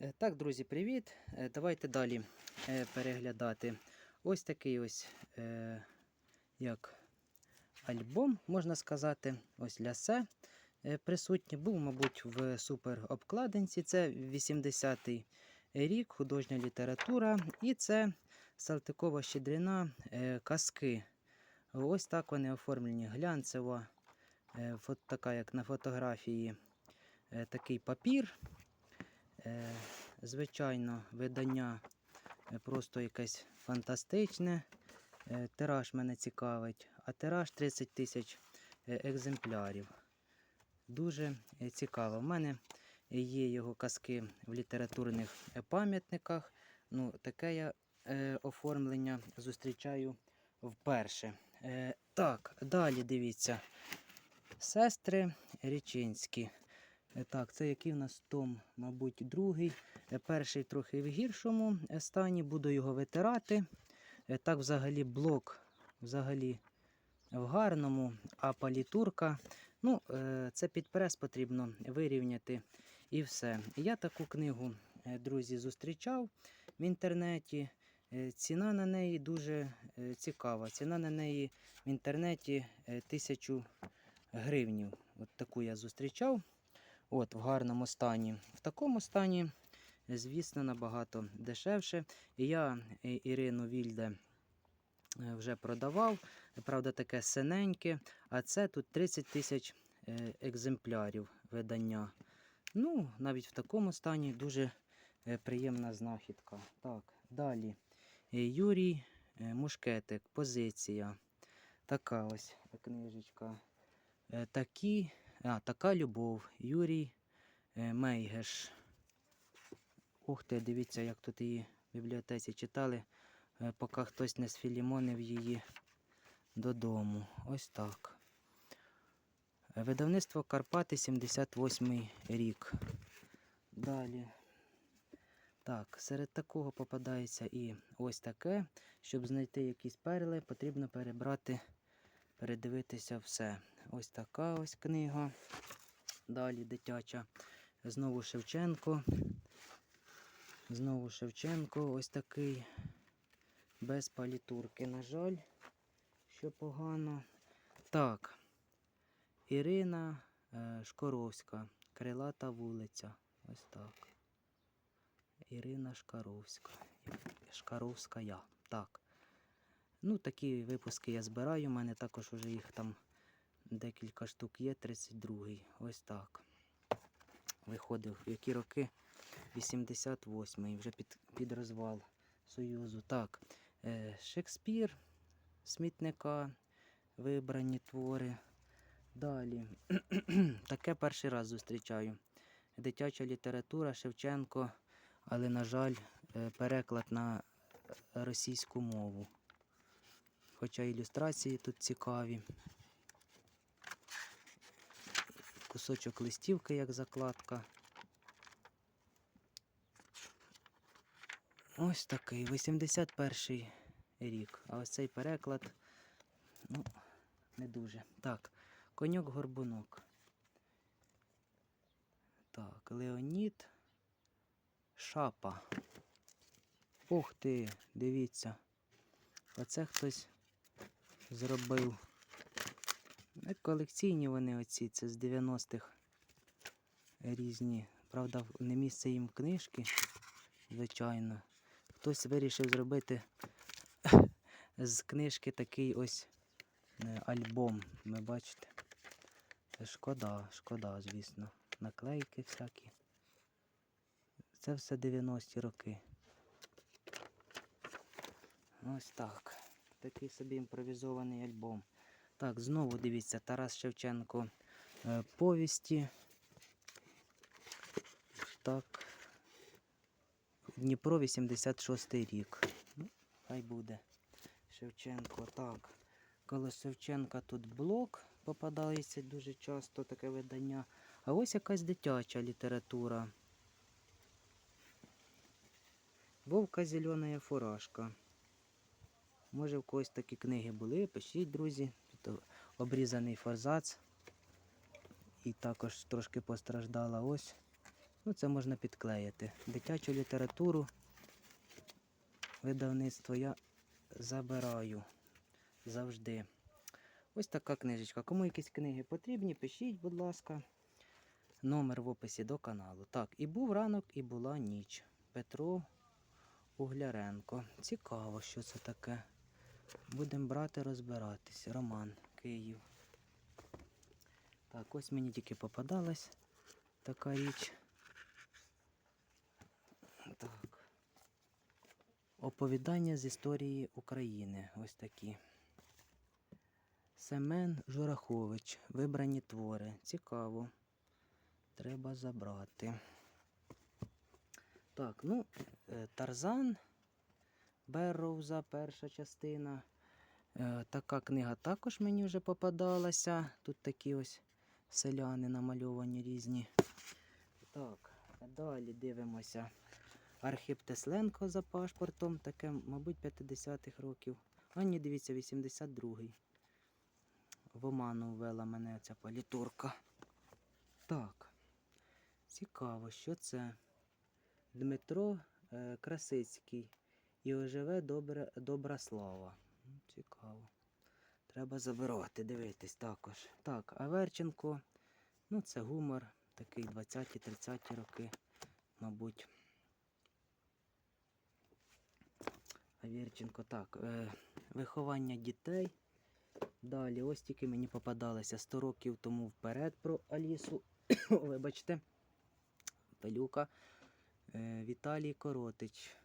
Е, Так, друзі, привіт! Е, Давайте далі е, переглядати. Ось такий ось як альбом, можна сказати. Ось лясе присутній. Був, мабуть, в супер обкладинці. Це 80-й рік, художня література. І це Салтикова щедрина казки. Ось так вони оформлені. Глянцева, е, така, як на фотографії, такий папір. Е, Звичайно, видання е, просто якесь фантастичне. Е, Тираж мене цікавить, а тираж 30 тисяч екземплярів. Дуже цікаво. У мене є його казки в літературних пам'ятниках. Ну, таке я оформлення зустрічаю вперше. Так, далі дивіться. Сестри Річинські. Е, Так, це який в нас том, мабуть, другий. Е, Перший трохи в гіршому стані, буду його витирати. Е, Так, взагалі, блок взагалі в гарному, а палітурка. Ну, це під прес потрібно вирівняти і все. Я таку книгу, друзі, зустрічав в інтернеті. Ціна на неї дуже цікава. Ціна на неї в інтернеті е, тисячу гривнів. От таку я зустрічав. От, в гарному стані. В такому стані, звісно, набагато дешевше. Я Ірину Вільде е, вже продавав. Правда, таке синеньке. А це тут 30 тисяч е, екземплярів видання. Ну, навіть в такому стані дуже е, приємна знахідка. Так, далі. Юрій Мушкетик, позиція. Така ось книжечка. Такі а, така любов. Юрій е, Мейгеш. Ух ти, дивіться, як тут її в бібліотеці читали, е, поки хтось не сфілімонив її додому. Ось так. Е, Видавництво Карпати 78 рік. Далі. Так, серед такого попадається і ось таке. Щоб знайти якісь перли, потрібно перебрати, передивитися все. Ось така ось книга. Далі дитяча. Знову Шевченко. Знову Шевченко. Ось такий. Без палітурки, на жаль, що погано. Так. Ірина е, Шкоровська. Крилата вулиця. Ось так. Ірина Шкаровська. Шкаровська я. Так. Ну, такі випуски я збираю. У мене також уже їх там декілька штук є. 32-й. Ось так. Виходив. В які роки? 88-й. Вже під, під розвал Союзу. Так. Е, Шекспір, смітника, вибрані твори. Далі. Таке перший раз зустрічаю. Дитяча література Шевченко, але, на жаль, е, переклад на російську мову. Хоча ілюстрації тут цікаві. Кусочок листівки як закладка. Ось такий 81 рік. А ось цей переклад, ну, не дуже. Так, коньок горбунок. Так, Леонід Шапа. Ух ти, дивіться. Оце хтось зробив. Як колекційні вони оці, це з 90-х різні. Правда, не місце їм книжки, звичайно. Хтось вирішив зробити з книжки такий ось е, альбом. Ви бачите? Шкода, шкода, звісно. Наклейки всякі. Це все 90-ті роки. Ось так. Такий собі імпровізований альбом. Так, знову дивіться, Тарас Шевченко е, повісті. Так. Дніпро 86 рік. Ну, хай буде. Шевченко, так. Коло Шевченка тут блок попадається дуже часто таке видання. А ось якась дитяча література. Вовка зелена фуражка. Може, в когось такі книги були, пишіть, друзі. Обрізаний форзац. І також трошки постраждала ось Ну, це можна підклеїти. Дитячу літературу видавництво я забираю завжди. Ось така книжечка. Кому якісь книги потрібні, пишіть, будь ласка. Номер в описі до каналу. Так, і був ранок, і була ніч. Петро Угляренко. Цікаво, що це таке. Будемо брати, розбиратись. Роман, Київ. Так, ось мені тільки попадалась така річ. Так. Оповідання з історії України. Ось такі. Семен Журахович. Вибрані твори. Цікаво. Треба забрати. Так, ну, е, Тарзан Берроуза, перша частина. Е, Така книга також мені вже попадалася. Тут такі ось селяни намальовані різні. Так, далі дивимося. Архіп Тесленко за пашпортом. Таке, мабуть, 50-х років. А ні, дивіться, 82-й. В оману ввела мене ця політурка. Так. Цікаво, що це? Дмитро е, Красицький. І оживе добра, добра слава. Цікаво. Треба забирати, дивитись також. Так, Аверченко. Ну, це гумор. Такий 20-30 роки, мабуть. Аверченко, так. Е, виховання дітей. Далі, ось тільки мені попадалося 100 років тому вперед про Алісу. Вибачте. Пелюка. Е, Віталій Коротич.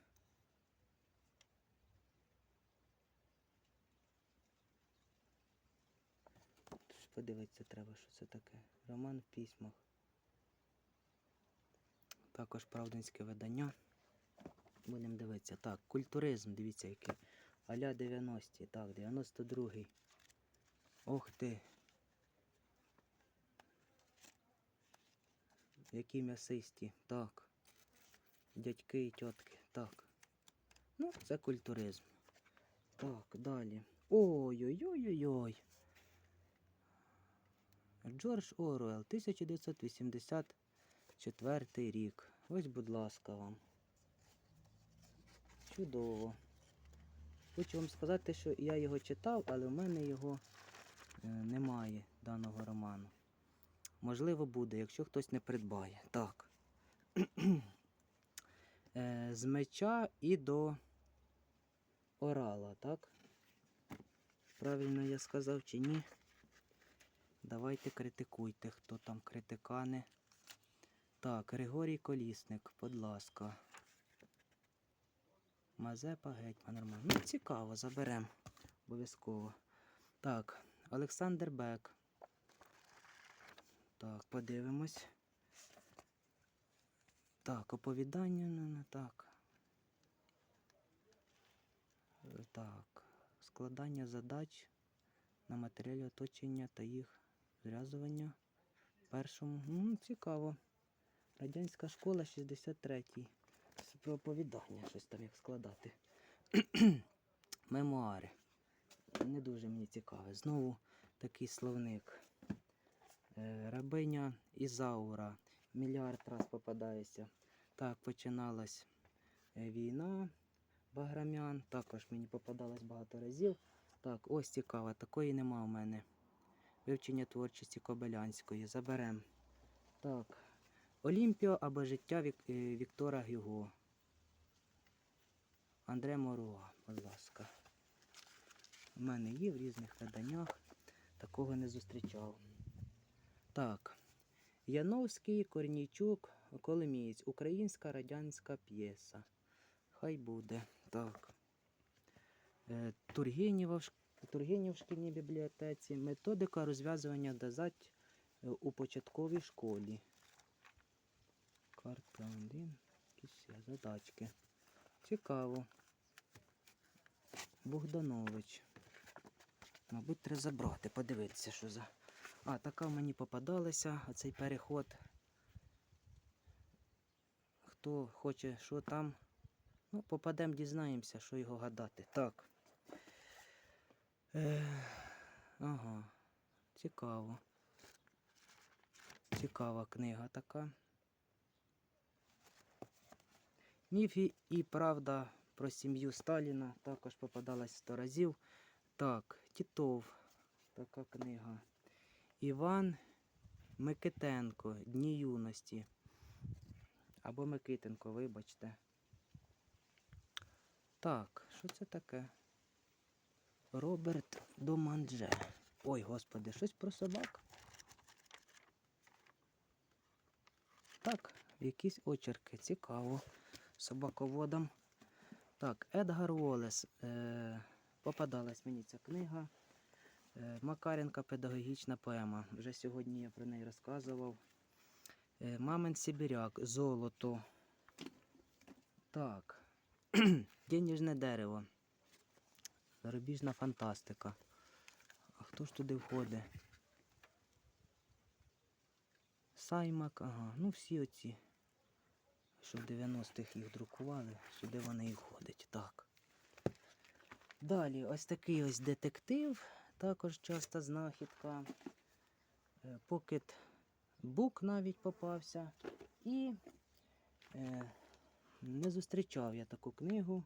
Ж Подивитися треба, що це таке. Роман в письмах. Також правдинське видання. Будемо дивитися. Так, культуризм, дивіться, який. Аля 90-ті. Так, 92-й. Ох ти. Які м'ясисті. Так. Дядьки і тітки. Так. Ну, це культуризм. Так, далі. Ой-ой-ой-ой-ой. Джордж Оруелл, 1984 рік. Ось, будь ласка, вам. Чудово. Хочу вам сказати, що я його читав, але в мене його е, немає, даного роману. Можливо, буде, якщо хтось не придбає. Так. Е, З меча і до орала, так? Правильно я сказав чи ні? Давайте критикуйте, хто там критикани. Так, Григорій Колісник, будь ласка. Мазепа гетьман нормально. Ну, цікаво, заберемо. Обов'язково. Так, Олександр Бек. Так, подивимось. Так, оповідання, ну, ну, так. Так, складання задач на матеріалі оточення та їх зв'язування. Першому. Ну, цікаво. Радянська школа 63-й. Це про оповідання, щось там як складати. Мемуари. Не дуже мені цікаве. Знову такий словник. Е, Рабиня Ізаура. Мільярд раз попадається. Так, починалась е, війна Баграмян. Також мені попадалось багато разів. Так, ось цікаво, такої нема у мене. Вивчення творчості Кобилянської. Заберем. Так. Олімпіо або життя Вік... е, Віктора Гюго. Андре Моруа, будь ласка. У мене є в різних виданнях. Такого не зустрічав. Так. Яновський, Корнійчук, Коломієць. Українська радянська п'єса. Хай буде. Так. Е, Тургенєва в, шк- в шкільній бібліотеці. Методика розв'язування дозать е, у початковій школі. Карта 1. Якісь задачки. Цікаво. Богданович. Мабуть, треба забрати, подивитися, що за. А, така мені попадалася, оцей переход. Хто хоче, що там. Ну, попадемо, дізнаємося, що його гадати. Так. Ага. Цікаво. Цікава книга така. Міф і, і правда про сім'ю Сталіна також попадалась сто разів. Так, Тітов, така книга. Іван Микитенко, Дні юності. Або Микитенко, вибачте. Так, що це таке? Роберт Доманже. Ой, господи, щось про собак. Так, якісь очерки. Цікаво. Собаководам. Так, Едгар Уоллес. Е, попадалась мені ця книга. Е, Макаренка педагогічна поема. Вже сьогодні я про неї розказував. Е, Мамин Сибіряк. Золото. Так. Денежне дерево. Зарубіжна фантастика. А хто ж туди входить? Саймак, ага, ну всі оці, що в 90-х їх друкували, сюди вони і входять. Так. Далі ось такий ось детектив, також часта знахідка. Е, Покет бук навіть попався. І е, не зустрічав я таку книгу.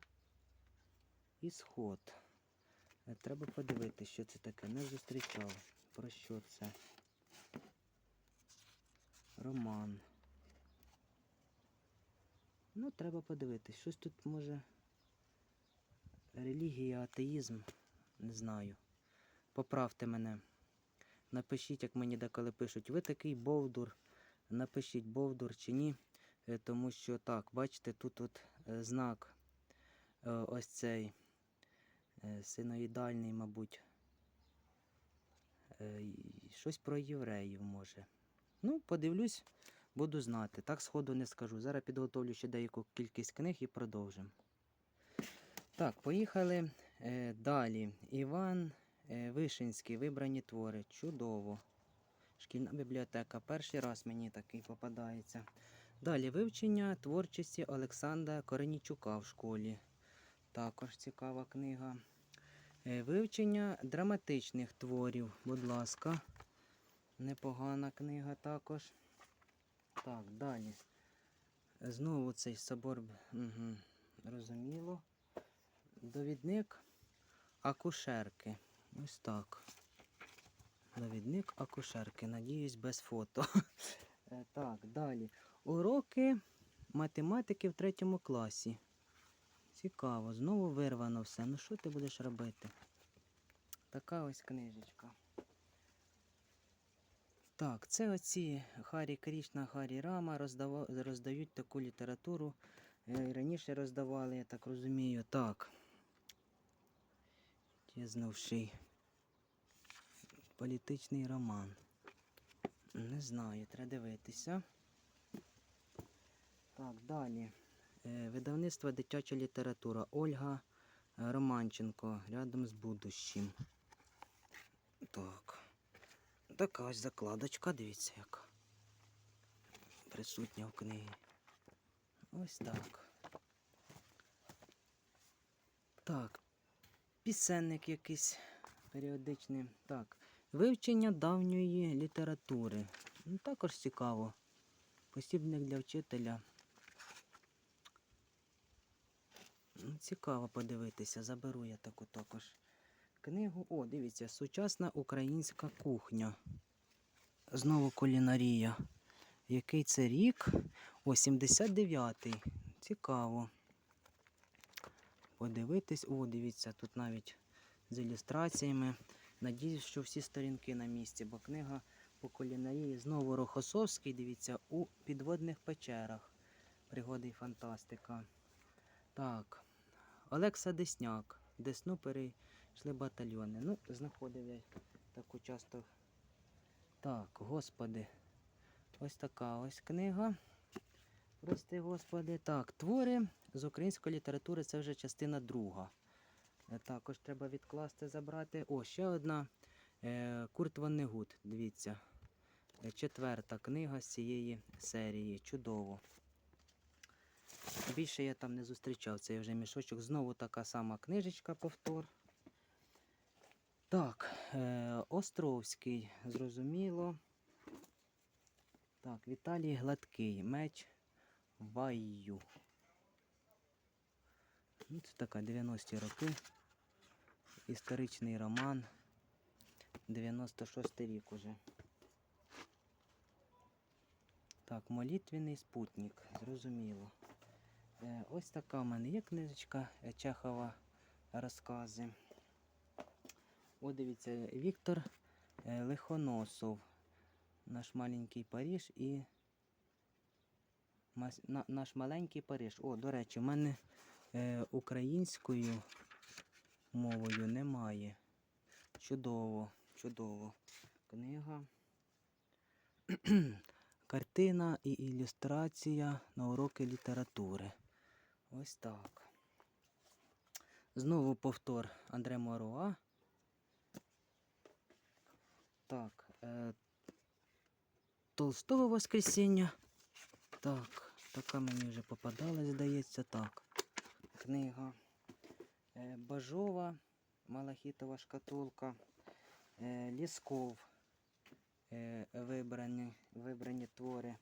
Ісход. Е, Треба подивитися, що це таке. Не зустрічав. Про що це? Роман. Ну, треба подивитись. Щось тут може. Релігія, атеїзм. Не знаю. Поправте мене. Напишіть, як мені деколи пишуть, ви такий Бовдур. Напишіть Бовдур чи ні. Е, Тому що так, бачите, тут от е, знак ось цей синоїдальний, мабуть. Е, Щось про євреїв може. Ну, подивлюсь, буду знати. Так сходу не скажу. Зараз підготовлю ще деяку кількість книг і продовжимо. Так, поїхали е, далі. Іван е, Вишинський, вибрані твори. Чудово. Шкільна бібліотека. Перший раз мені такий попадається. Далі вивчення творчості Олександра Коренічука в школі. Також цікава книга. Е, Вивчення драматичних творів, будь ласка. Непогана книга також. Так, далі. Знову цей собор. Угу, розуміло. Довідник акушерки. Ось так. Довідник акушерки. Надіюсь, без фото. Е, Так, далі. Уроки математики в третьому класі. Цікаво, знову вирвано все. Ну що ти будеш робити? Така ось книжечка. Так, це оці Харі Крішна, Харі Рама роздава... роздають таку літературу. Е, Раніше роздавали, я так розумію. Так. Тізнувший. Політичний роман. Не знаю, треба дивитися. Так, далі. Е, Видавництво дитяча література. Ольга е, Романченко. Рядом з будущим. Так. Така ось закладочка, дивіться, як присутня в книгі. Ось так. Так. Пісенник якийсь періодичний. Так. Вивчення давньої літератури. Ну, також цікаво. Посібник для вчителя. Ну, Цікаво подивитися, заберу я таку також книгу. О, дивіться, сучасна українська кухня. Знову кулінарія. Який це рік? О, 79-й. Цікаво. Подивитись. О, дивіться, тут навіть з ілюстраціями. Надіюсь, що всі сторінки на місці, бо книга по кулінарії знову Рохосовський, дивіться, у підводних печерах. Пригоди і фантастика. Так. Олекса Десняк. Десну перейшли батальйони. Ну, знаходив я таку часто. Так, господи. Ось така ось книга. Прости, господи. Так, твори з української літератури це вже частина друга. Е, Також треба відкласти, забрати. О, ще одна. Е, Курт Ваннегут, дивіться. Е, Четверта книга з цієї серії. Чудово. Більше я там не зустрічав цей вже мішочок. Знову така сама книжечка, повтор. Так, е, Островський, зрозуміло. Так, Віталій Гладкий, меч Ваю. Ну, це така 90-ті роки. Історичний роман. 96 рік уже. Так, молитвенний спутник, зрозуміло. Е, ось така в мене є книжечка е, Чехова розкази. О, дивіться, Віктор е, Лихоносов. Наш маленький Париж і наш маленький Париж. О, до речі, в мене українською мовою немає. Чудово, чудово. Книга. Картина і ілюстрація на уроки літератури. Ось так. Знову повтор Андре Моруа. Так. Е, Толстого Воскресіння. Так, така мені вже попадалась, здається, так. Книга. Е, Бажова, Малахітова шкатулка. Е, Лісков. Е, вибрані, вибрані твори.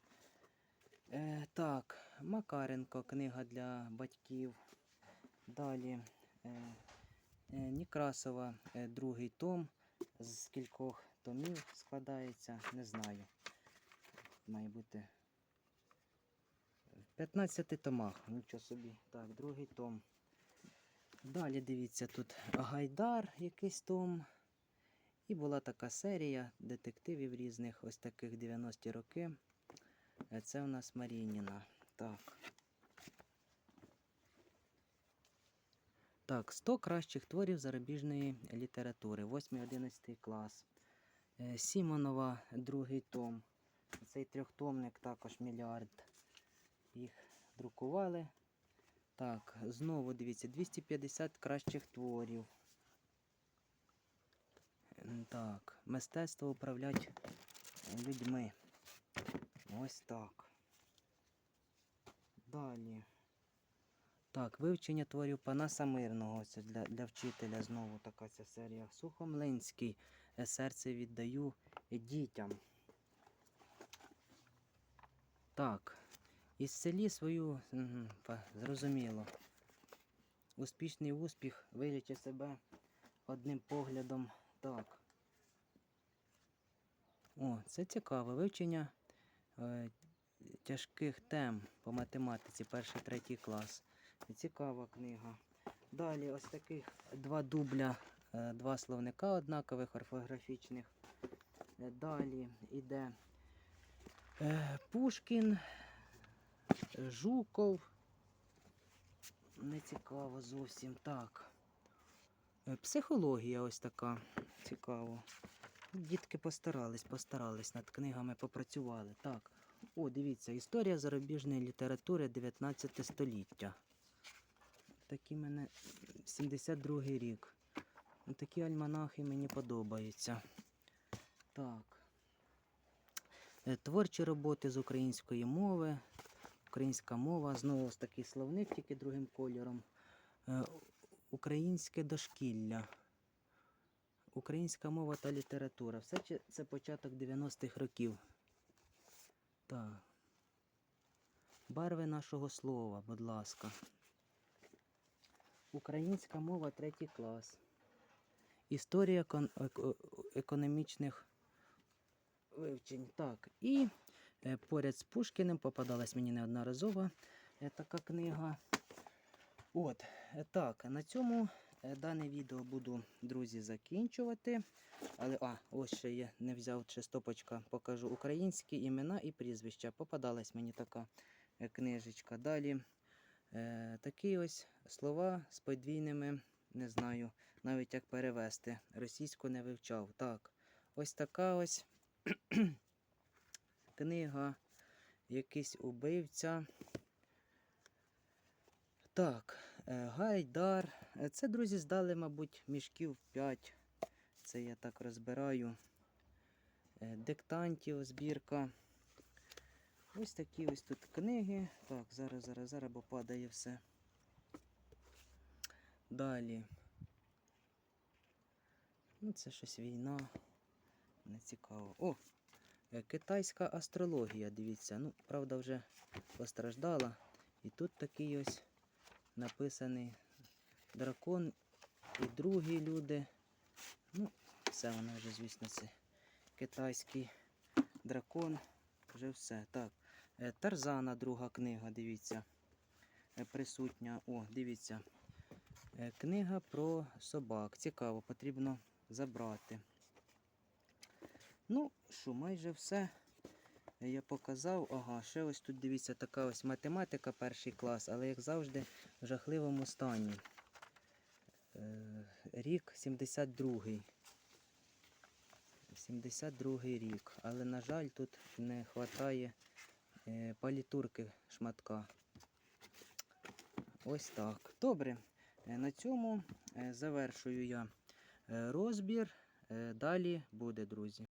Е, так, Макаренко, книга для батьків. Далі е, е, Некрасова, е, другий том. З кількох томів складається, не знаю. Має бути в 15 томах, нічого собі. Так, другий том. Далі дивіться, тут Гайдар, якийсь том. І була така серія детективів різних, ось таких 90-ті роки. Е, Це у нас Марініна. Так. Так, 100 кращих творів зарубіжної літератури. 8-11 клас. Е, Сімонова, другий том. Цей трьохтомник також мільярд. Їх друкували. Так, знову дивіться, 250 кращих творів. Так, мистецтво управлять людьми. Ось так. Далі. Так, вивчення творів Панаса Мирного. Це для, для вчителя знову така ця серія. Сухомлинський. «Е, Серце віддаю дітям. Так. Із селі свою. Зрозуміло. Успішний успіх вилічить себе одним поглядом. Так. О, це цікаве вивчення е, тяжких тем по математиці, перший третій клас. Цікава книга. Далі ось таких два дубля, е, два словника однакових орфографічних. Е, Далі йде е, Пушкін, е, Жуков. Не цікаво зовсім так. Е, Психологія ось така. Цікаво. Дітки постарались, постарались, над книгами попрацювали. Так. О, дивіться, історія зарубіжної літератури 19 століття. Такі мене 72-й рік. Такі альманахи мені подобаються. Так. Е, Творчі роботи з української мови. Українська мова. Знову ось такий словник, тільки другим кольором. Е, Українське дошкілля. Українська мова та література. Все це- початок 90-х років. Так. Барви нашого слова, будь ласка. Українська мова, третій клас. Історія еко- економічних вивчень. Так. І е, поряд з Пушкіним попадалась мені неодноразово е, така книга. От, е, так, на цьому е, дане відео буду, друзі, закінчувати. Але, а, ось ще є, не взяв ще стопочка, покажу українські імена і прізвища. Попадалась мені така е, книжечка. Далі е, такі ось слова з подвійними, не знаю навіть як перевести. Російську не вивчав. Так, ось така ось книга, якийсь убивця. Так, е, Гайдар. Е, Це, друзі, здали, мабуть, мішків 5. Це я так розбираю. Е, Диктантів, збірка. Ось такі ось тут книги. Так, зараз, зараз, зараз, бо падає все. Далі. Ну, це щось війна. Не цікаво. О! Китайська астрологія, дивіться. Ну, правда, вже постраждала. І тут такий ось написаний дракон і другі люди. Ну, все воно вже, звісно, це китайський дракон. Вже все. Так. Е, Тарзана, друга книга, дивіться. е, Присутня. О, дивіться. Е, Книга про собак. Цікаво, потрібно забрати. Ну, що, майже все я показав. Ага, ще ось тут дивіться така ось математика, перший клас, але як завжди в жахливому стані. Е, Рік 72-й. 72-й рік. Але, на жаль, тут не вистачає е, палітурки шматка. Ось так. Добре. Е, На цьому завершую я розбір. Далі буде, друзі.